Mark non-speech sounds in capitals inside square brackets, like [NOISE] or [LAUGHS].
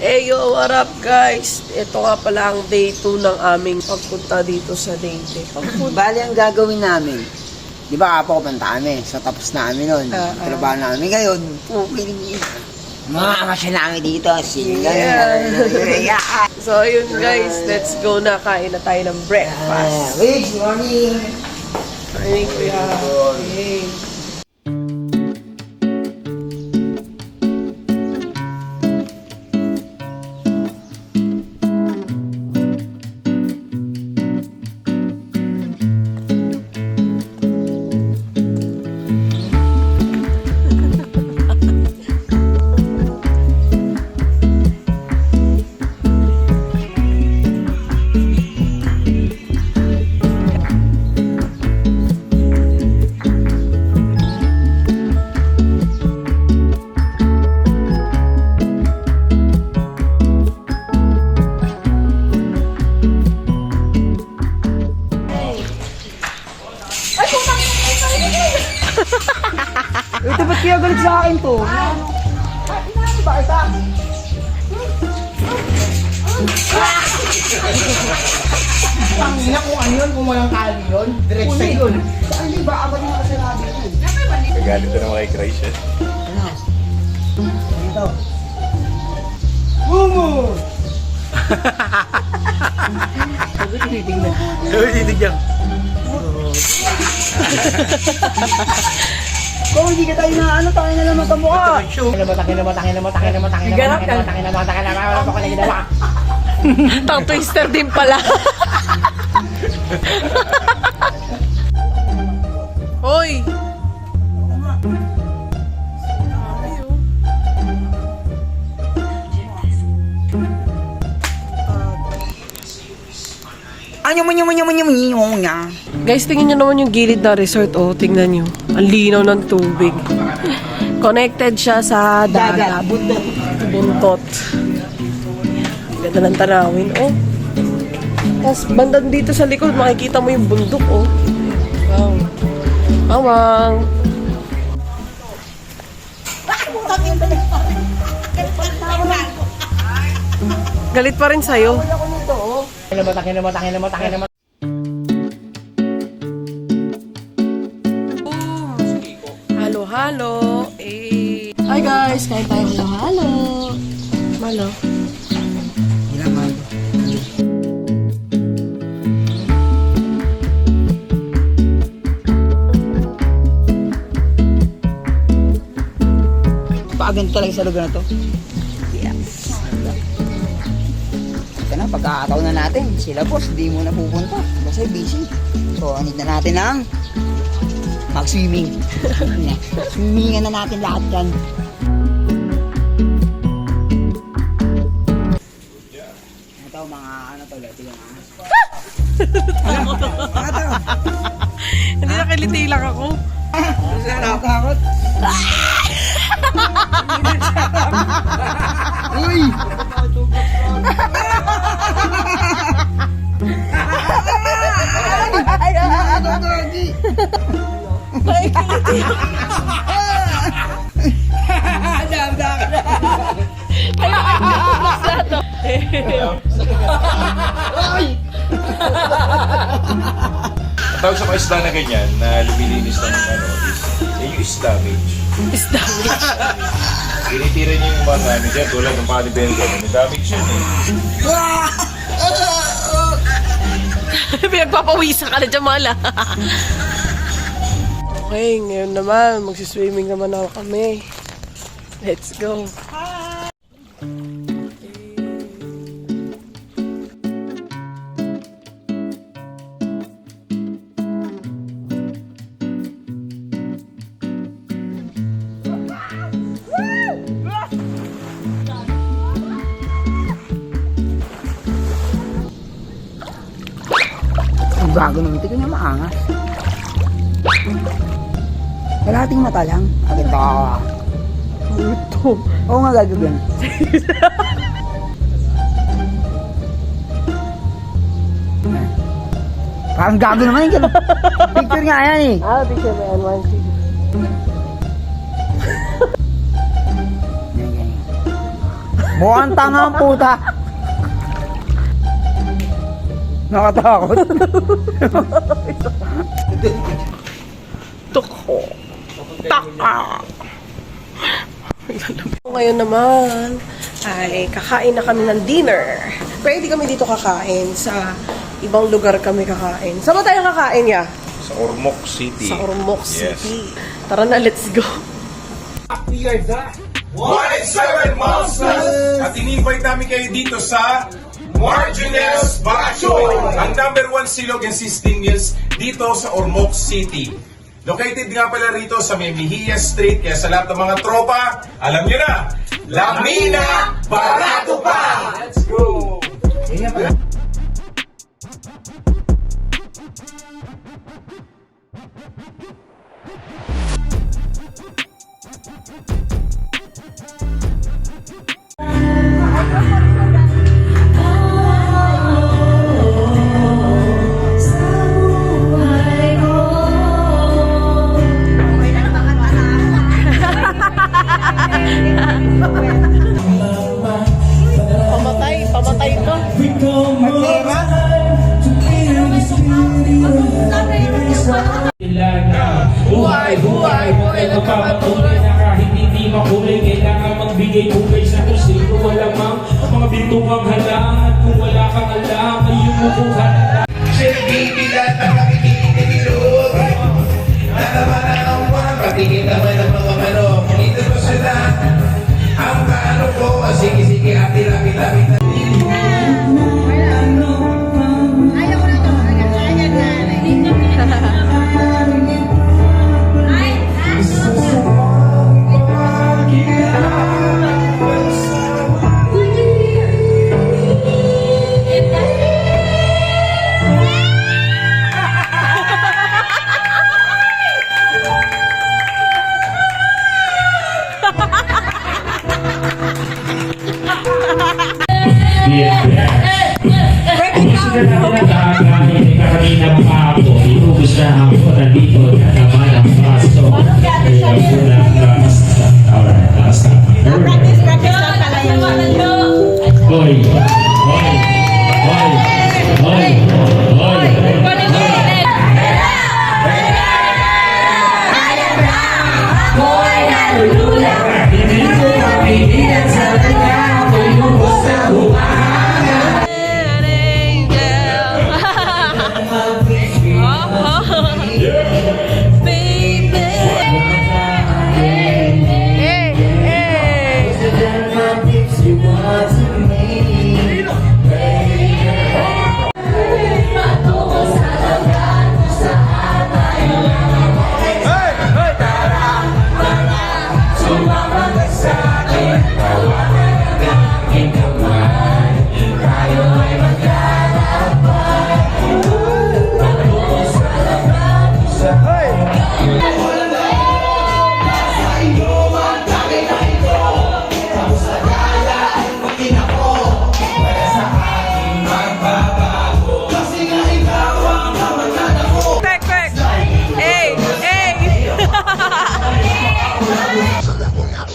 Hey yo, what up guys? Ito nga pala ang day 2 ng aming pagpunta dito sa. Pagpunta. Bali ang gagawin namin, di ba kapo punta kami, so tapos namin nun. Ah, ah. Trabaho namin ngayon, pupiling mga amasya namin dito, sila. Yeah. So yun guys, let's go na. Kain na tayo ng breakfast. Wait, morning. Morning kuya. Hey. Ito ba't kaya galit sa akin to? Ang ina kung ano yun, kung walang kali yun, direct sa yun. Nagalit na naman kay Christ eh. Mumu! [LAUGHS] Kung hindi ka tayo na ano, tayo na naman kamukha. Takin naman, takin naman, takin naman, takin naman, takin naman, Ganap takin naman, takin naman, takin naman, wala pa ko ginawa. Tang twister din pala. [LAUGHS] Hoy! Anyo mo nyo mo nyo mo nyo mo nyo. Guys, tingnan nyo naman yung gilid na resort. Oh, tingnan nyo. Ang linaw ng tubig. Connected siya sa dagat. bundok. Buntot. Ganda ng tanawin. Oh. Tapos bandan dito sa likod, makikita mo yung bundok. Oh. Wow. Awang. Galit pa rin sa'yo. Takin naman, takin naman, takin naman, takin naman. Halo, guys, kain tayo halo, halo. Malo. Paagan talaga sa lugar na to. Yes. Ito na, pagkakataon na natin. Sila boss, di mo na pupunta. Kasi busy. So, anid na natin ang mag-swimming. [LAUGHS] Swimmingan na natin lahat yan. Ano yung ahas. Hindi nakiliti lang ako. Nakakakot. Uy! Ay, ay, ay, Ang tawag sa mga isda na ganyan, na lumilinis ng ano, is, eh, yung is damage. Is damage. [LAUGHS] Tinitira niyo yung mga ano dyan, tulad ng panibelga, may damage yun eh. [LAUGHS] Pinagpapawisan ka na dyan, Mala. [LAUGHS] okay, ngayon naman, magsiswimming naman ako kami. Let's go. Ang naman ito, kanya maangas. Kalating mata lang. Agad ka. Ito. Oo nga gagawin. [LAUGHS] Parang gago naman ganun. Picture nga yan eh. Ah, picture ba yan? One, two. Mukhang tanga ang puta. Nakatakot. Tuko. Taka. Ngayon naman ay kakain na kami ng dinner. Pwede kami dito kakain sa ibang lugar kami kakain. Saan ba tayo kakain ya? Sa Ormoc City. Sa Ormoc Yes. City. Tara na, let's go. One and seven monsters! At in-invite namin kayo dito sa Martinez Bachoy, ang number one silog and sisting mills dito sa Ormoc City. Located nga pala rito sa may Street, kaya sa lahat ng mga tropa, alam nyo na, Lamina Barato pa! Let's go! Buhay na kahit hindi makulay Kailangan magbigay buhay sa kung sino wala mang Mga bintukang halang at kung wala kang alam ay yumukuha na Sinibibilan ang nakikinig Na ang mga patingin naman Sila na ako Inubos na dito na naman ang paso Kaya na Son las buenas,